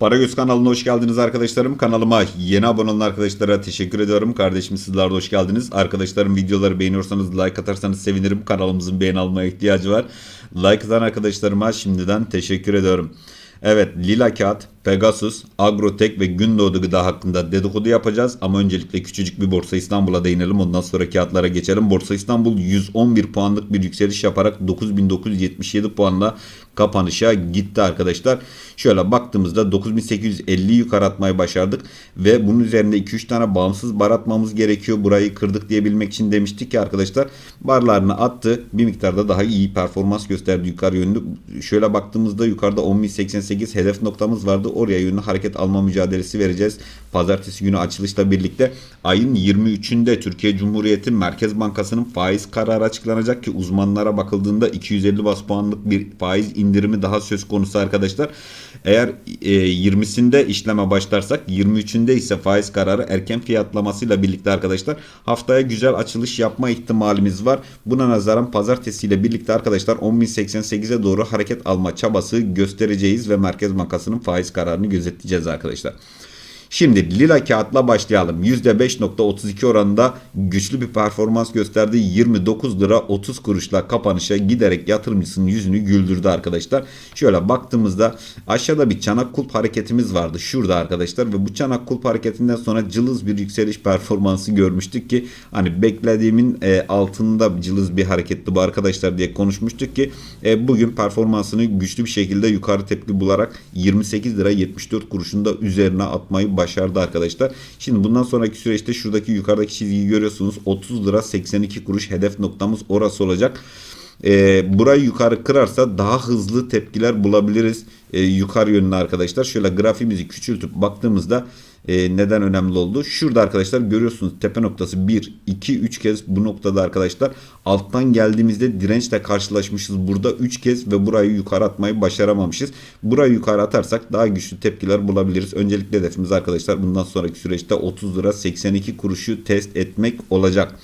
Paragöz kanalına hoş geldiniz arkadaşlarım. Kanalıma yeni abone olan arkadaşlara teşekkür ediyorum. Kardeşim sizler de hoş geldiniz. Arkadaşlarım videoları beğeniyorsanız like atarsanız sevinirim. Kanalımızın beğen almaya ihtiyacı var. Like atan arkadaşlarıma şimdiden teşekkür ediyorum. Evet Lila Kağıt, Pegasus, Agrotek ve Gündoğdu Gıda hakkında dedikodu yapacağız. Ama öncelikle küçücük bir Borsa İstanbul'a değinelim. Ondan sonra kağıtlara geçelim. Borsa İstanbul 111 puanlık bir yükseliş yaparak 9977 puanla kapanışa gitti arkadaşlar. Şöyle baktığımızda 9850 yukarı atmayı başardık. Ve bunun üzerinde 2-3 tane bağımsız bar atmamız gerekiyor. Burayı kırdık diyebilmek için demiştik ki arkadaşlar. Barlarını attı. Bir miktarda daha iyi performans gösterdi yukarı yönlü. Şöyle baktığımızda yukarıda 10.088 hedef noktamız vardı. Oraya yönlü hareket alma mücadelesi vereceğiz. Pazartesi günü açılışla birlikte ayın 23'ünde Türkiye Cumhuriyeti Merkez Bankası'nın faiz kararı açıklanacak ki uzmanlara bakıldığında 250 bas puanlık bir faiz indirimi daha söz konusu arkadaşlar. Eğer e, 20'sinde işleme başlarsak 23'ünde ise faiz kararı erken fiyatlamasıyla birlikte arkadaşlar haftaya güzel açılış yapma ihtimalimiz var. Buna nazaran pazartesiyle birlikte arkadaşlar 10.088'e doğru hareket alma çabası göstereceğiz ve Merkez Bankası'nın faiz kararını gözetleyeceğiz arkadaşlar. Şimdi lila kağıtla başlayalım. %5.32 oranında güçlü bir performans gösterdi. 29 lira 30 kuruşla kapanışa giderek yatırımcısının yüzünü güldürdü arkadaşlar. Şöyle baktığımızda aşağıda bir çanak kulp hareketimiz vardı. Şurada arkadaşlar ve bu çanak kulp hareketinden sonra cılız bir yükseliş performansı görmüştük ki hani beklediğimin e, altında cılız bir hareketti bu arkadaşlar diye konuşmuştuk ki e, bugün performansını güçlü bir şekilde yukarı tepki bularak 28 lira 74 kuruşunda üzerine atmayı başardı arkadaşlar. Şimdi bundan sonraki süreçte şuradaki yukarıdaki çizgiyi görüyorsunuz. 30 lira 82 kuruş hedef noktamız orası olacak. E, burayı yukarı kırarsa daha hızlı tepkiler bulabiliriz e, yukarı yönlü arkadaşlar. Şöyle grafiğimizi küçültüp baktığımızda e, neden önemli oldu? Şurada arkadaşlar görüyorsunuz tepe noktası 1, 2, 3 kez bu noktada arkadaşlar alttan geldiğimizde dirençle karşılaşmışız. Burada 3 kez ve burayı yukarı atmayı başaramamışız. Burayı yukarı atarsak daha güçlü tepkiler bulabiliriz. Öncelikle hedefimiz arkadaşlar bundan sonraki süreçte 30 lira 82 kuruşu test etmek olacak.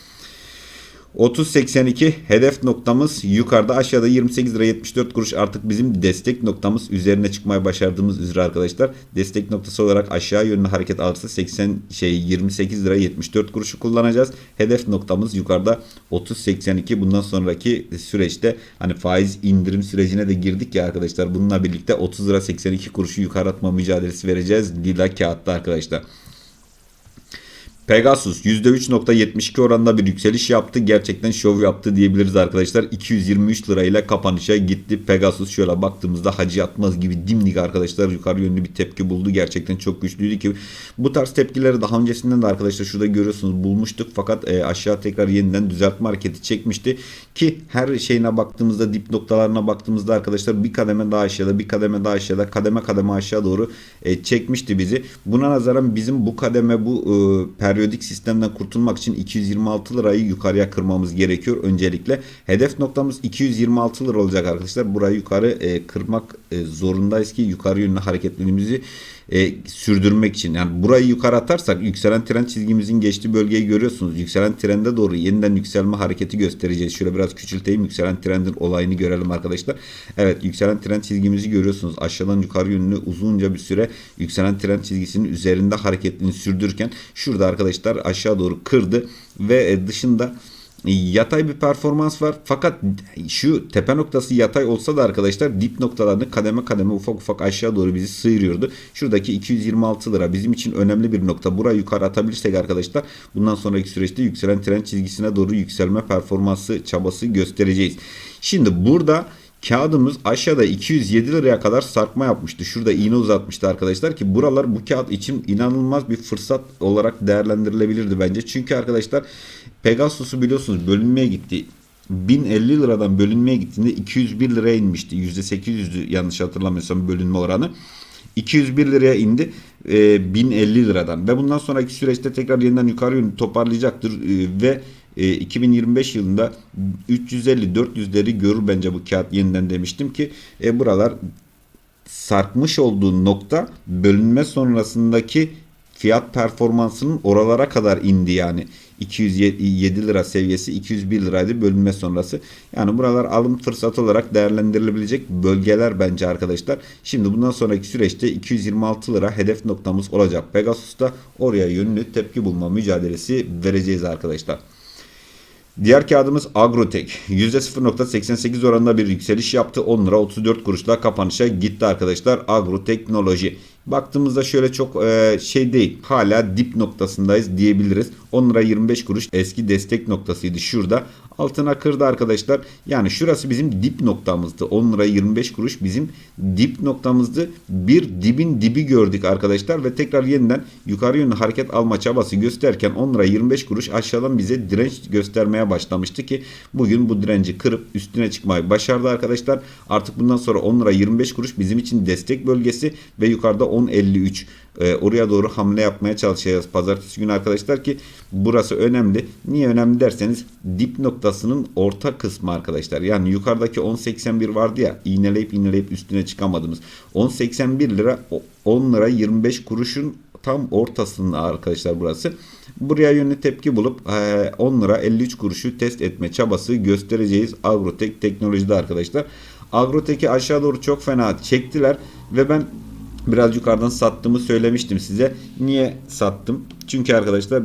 30.82 hedef noktamız yukarıda aşağıda 28 lira 74 kuruş. Artık bizim destek noktamız üzerine çıkmaya başardığımız üzere arkadaşlar. Destek noktası olarak aşağı yönlü hareket alırsa 80 şey 28 lira 74 kuruşu kullanacağız. Hedef noktamız yukarıda 30.82 bundan sonraki süreçte hani faiz indirim sürecine de girdik ya arkadaşlar. Bununla birlikte 30 lira 82 kuruşu yukarı atma mücadelesi vereceğiz. Lila kağıtta arkadaşlar. Pegasus %3.72 oranında bir yükseliş yaptı. Gerçekten şov yaptı diyebiliriz arkadaşlar. 223 lirayla kapanışa gitti. Pegasus şöyle baktığımızda hacı atmaz gibi dimdik arkadaşlar yukarı yönlü bir tepki buldu. Gerçekten çok güçlüydü ki bu tarz tepkileri daha öncesinden de arkadaşlar şurada görüyorsunuz bulmuştuk. Fakat e, aşağı tekrar yeniden düzeltme hareketi çekmişti. Ki her şeyine baktığımızda dip noktalarına baktığımızda arkadaşlar bir kademe daha aşağıda bir kademe daha aşağıda kademe kademe aşağı doğru e, çekmişti bizi. Buna nazaran bizim bu kademe bu e, periyodik sistemden kurtulmak için 226 lirayı yukarıya kırmamız gerekiyor öncelikle. Hedef noktamız 226 lira olacak arkadaşlar. Burayı yukarı e, kırmak e, zorundayız ki yukarı yönlü hareketliliğimizi e, sürdürmek için. Yani burayı yukarı atarsak yükselen trend çizgimizin geçtiği bölgeyi görüyorsunuz. Yükselen trende doğru yeniden yükselme hareketi göstereceğiz. Şöyle biraz küçülteyim. Yükselen trendin olayını görelim arkadaşlar. Evet yükselen trend çizgimizi görüyorsunuz. Aşağıdan yukarı yönlü uzunca bir süre yükselen trend çizgisinin üzerinde hareketini sürdürürken şurada arkadaşlar aşağı doğru kırdı ve e, dışında yatay bir performans var. Fakat şu tepe noktası yatay olsa da arkadaşlar dip noktalarını kademe kademe ufak ufak aşağı doğru bizi sıyırıyordu. Şuradaki 226 lira bizim için önemli bir nokta. Burayı yukarı atabilirsek arkadaşlar bundan sonraki süreçte yükselen trend çizgisine doğru yükselme performansı çabası göstereceğiz. Şimdi burada Kağıdımız aşağıda 207 liraya kadar sarkma yapmıştı. Şurada iğne uzatmıştı arkadaşlar ki buralar bu kağıt için inanılmaz bir fırsat olarak değerlendirilebilirdi bence. Çünkü arkadaşlar Pegasus'u biliyorsunuz bölünmeye gitti. 1050 liradan bölünmeye gittiğinde 201 liraya inmişti. %800'dü yanlış hatırlamıyorsam bölünme oranı. 201 liraya indi e, 1050 liradan ve bundan sonraki süreçte tekrar yeniden yukarı yönlü toparlayacaktır e, ve e, 2025 yılında 350-400'leri görür bence bu kağıt yeniden demiştim ki e, buralar sarkmış olduğu nokta bölünme sonrasındaki fiyat performansının oralara kadar indi yani. 207 lira seviyesi 201 liraydı bölünme sonrası. Yani buralar alım fırsatı olarak değerlendirilebilecek bölgeler bence arkadaşlar. Şimdi bundan sonraki süreçte 226 lira hedef noktamız olacak. Pegasus'ta oraya yönlü tepki bulma mücadelesi vereceğiz arkadaşlar. Diğer kağıdımız Agrotek. %0.88 oranında bir yükseliş yaptı. 10 lira 34 kuruşla kapanışa gitti arkadaşlar. Agroteknoloji. Baktığımızda şöyle çok e, şey değil. Hala dip noktasındayız diyebiliriz. 10 lira 25 kuruş eski destek noktasıydı şurada. Altına kırdı arkadaşlar. Yani şurası bizim dip noktamızdı. 10 lira 25 kuruş bizim dip noktamızdı. Bir dibin dibi gördük arkadaşlar ve tekrar yeniden yukarı yönlü hareket alma çabası gösterirken 10 lira 25 kuruş aşağıdan bize direnç göstermeye başlamıştı ki bugün bu direnci kırıp üstüne çıkmayı başardı arkadaşlar. Artık bundan sonra 10 lira 25 kuruş bizim için destek bölgesi ve yukarıda 10.53 ee, oraya doğru hamle yapmaya çalışacağız pazartesi günü arkadaşlar ki burası önemli. Niye önemli derseniz dip noktasının orta kısmı arkadaşlar. Yani yukarıdaki 10.81 vardı ya iğneleyip iğneleyip üstüne çıkamadığımız 10.81 lira 10 lira 25 kuruşun tam ortasında arkadaşlar burası. Buraya yönlü tepki bulup 10 lira 53 kuruşu test etme çabası göstereceğiz Agrotek teknolojide arkadaşlar. Agrotek'i aşağı doğru çok fena çektiler ve ben biraz yukarıdan sattığımı söylemiştim size. Niye sattım? Çünkü arkadaşlar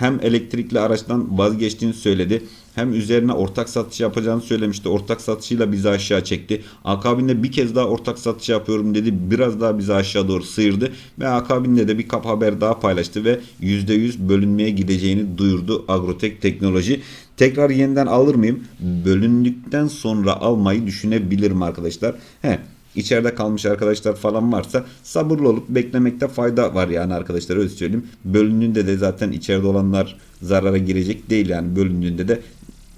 hem elektrikli araçtan vazgeçtiğini söyledi. Hem üzerine ortak satış yapacağını söylemişti. Ortak satışıyla bizi aşağı çekti. Akabinde bir kez daha ortak satış yapıyorum dedi. Biraz daha bizi aşağı doğru sıyırdı. Ve akabinde de bir kap haber daha paylaştı ve %100 bölünmeye gideceğini duyurdu Agrotek Teknoloji. Tekrar yeniden alır mıyım? Bölündükten sonra almayı düşünebilirim arkadaşlar. He, İçeride kalmış arkadaşlar falan varsa sabırlı olup beklemekte fayda var yani arkadaşlar öyle söyleyeyim. Bölündüğünde de zaten içeride olanlar zarara girecek değil yani bölündüğünde de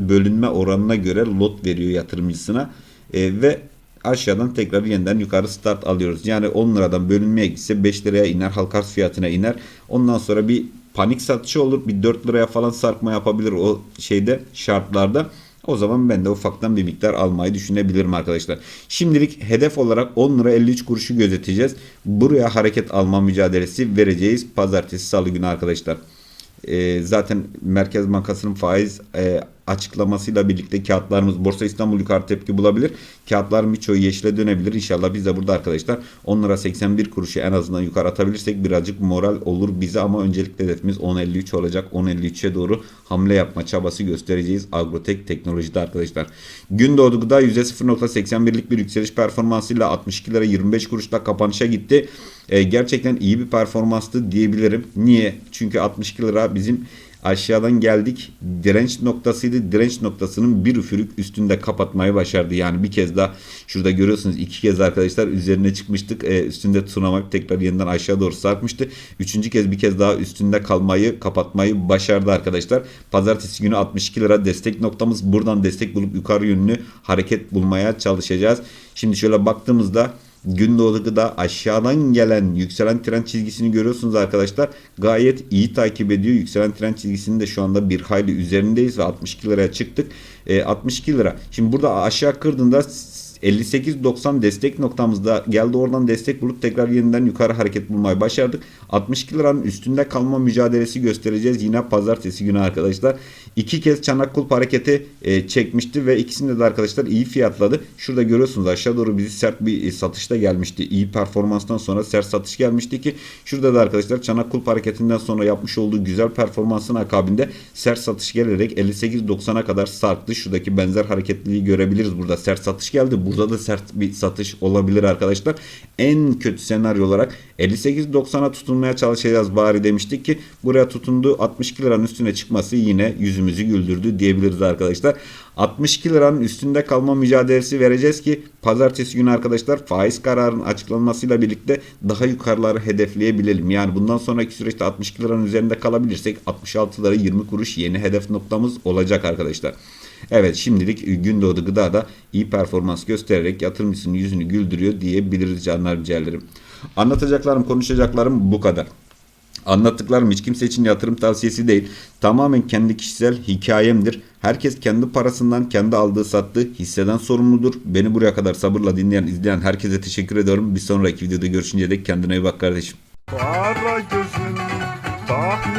bölünme oranına göre lot veriyor yatırımcısına e, ve aşağıdan tekrar yeniden yukarı start alıyoruz. Yani 10 liradan bölünmeye gitse 5 liraya iner halka arz fiyatına iner. Ondan sonra bir panik satışı olur bir 4 liraya falan sarkma yapabilir o şeyde şartlarda. O zaman ben de ufaktan bir miktar almayı düşünebilirim arkadaşlar. Şimdilik hedef olarak 10 lira 53 kuruşu gözeteceğiz. Buraya hareket alma mücadelesi vereceğiz. Pazartesi salı günü arkadaşlar. Ee, zaten Merkez Bankası'nın faiz e, açıklamasıyla birlikte kağıtlarımız Borsa İstanbul yukarı tepki bulabilir. Kağıtların birçoğu yeşile dönebilir. İnşallah biz de burada arkadaşlar 10 lira 81 kuruşu en azından yukarı atabilirsek birazcık moral olur bize ama öncelikle hedefimiz 10.53 olacak. 10.53'e doğru hamle yapma çabası göstereceğiz Agrotek teknolojide arkadaşlar. Gün doğdu gıda %0.81'lik bir yükseliş performansıyla 62 lira 25 kuruşla kapanışa gitti. Ee, gerçekten iyi bir performanstı diyebilirim. Niye? Çünkü 62 lira bizim aşağıdan geldik. Direnç noktasıydı. Direnç noktasının bir üfürük üstünde kapatmayı başardı. Yani bir kez daha şurada görüyorsunuz iki kez arkadaşlar üzerine çıkmıştık. Ee, üstünde tutunamak tekrar yeniden aşağı doğru sarkmıştı. Üçüncü kez bir kez daha üstünde kalmayı kapatmayı başardı arkadaşlar. Pazartesi günü 62 lira destek noktamız. Buradan destek bulup yukarı yönlü hareket bulmaya çalışacağız. Şimdi şöyle baktığımızda gün doğdu da aşağıdan gelen yükselen trend çizgisini görüyorsunuz arkadaşlar. Gayet iyi takip ediyor. Yükselen trend çizgisinin de şu anda bir hayli üzerindeyiz ve 62 liraya çıktık. E, 62 lira. Şimdi burada aşağı kırdığında 58.90 destek noktamızda geldi oradan destek bulup tekrar yeniden yukarı hareket bulmayı başardık. 62 liranın üstünde kalma mücadelesi göstereceğiz yine pazartesi günü arkadaşlar. İki kez çanak kulp hareketi e, çekmişti ve ikisinde de arkadaşlar iyi fiyatladı. Şurada görüyorsunuz aşağı doğru bizi sert bir e, satışta gelmişti. İyi performanstan sonra sert satış gelmişti ki şurada da arkadaşlar çanak kulp hareketinden sonra yapmış olduğu güzel performansın akabinde sert satış gelerek 58.90'a kadar sarktı. Şuradaki benzer hareketliliği görebiliriz burada. Sert satış geldi. Burada da sert bir satış olabilir arkadaşlar. En kötü senaryo olarak 58.90'a tutunmaya çalışacağız bari demiştik ki buraya tutundu 62 liranın üstüne çıkması yine yüzümüzü güldürdü diyebiliriz arkadaşlar. 62 liranın üstünde kalma mücadelesi vereceğiz ki pazartesi günü arkadaşlar faiz kararının açıklanmasıyla birlikte daha yukarıları hedefleyebilelim. Yani bundan sonraki süreçte 62 liranın üzerinde kalabilirsek 66 lira 20 kuruş yeni hedef noktamız olacak arkadaşlar. Evet şimdilik Gündoğdu Gıda da iyi performans göstererek yatırımcısının yüzünü güldürüyor diyebiliriz canlar ciğerlerim. Anlatacaklarım konuşacaklarım bu kadar. Anlattıklarım hiç kimse için yatırım tavsiyesi değil. Tamamen kendi kişisel hikayemdir. Herkes kendi parasından kendi aldığı sattığı hisseden sorumludur. Beni buraya kadar sabırla dinleyen izleyen herkese teşekkür ediyorum. Bir sonraki videoda görüşünceye dek kendine iyi bak kardeşim. Para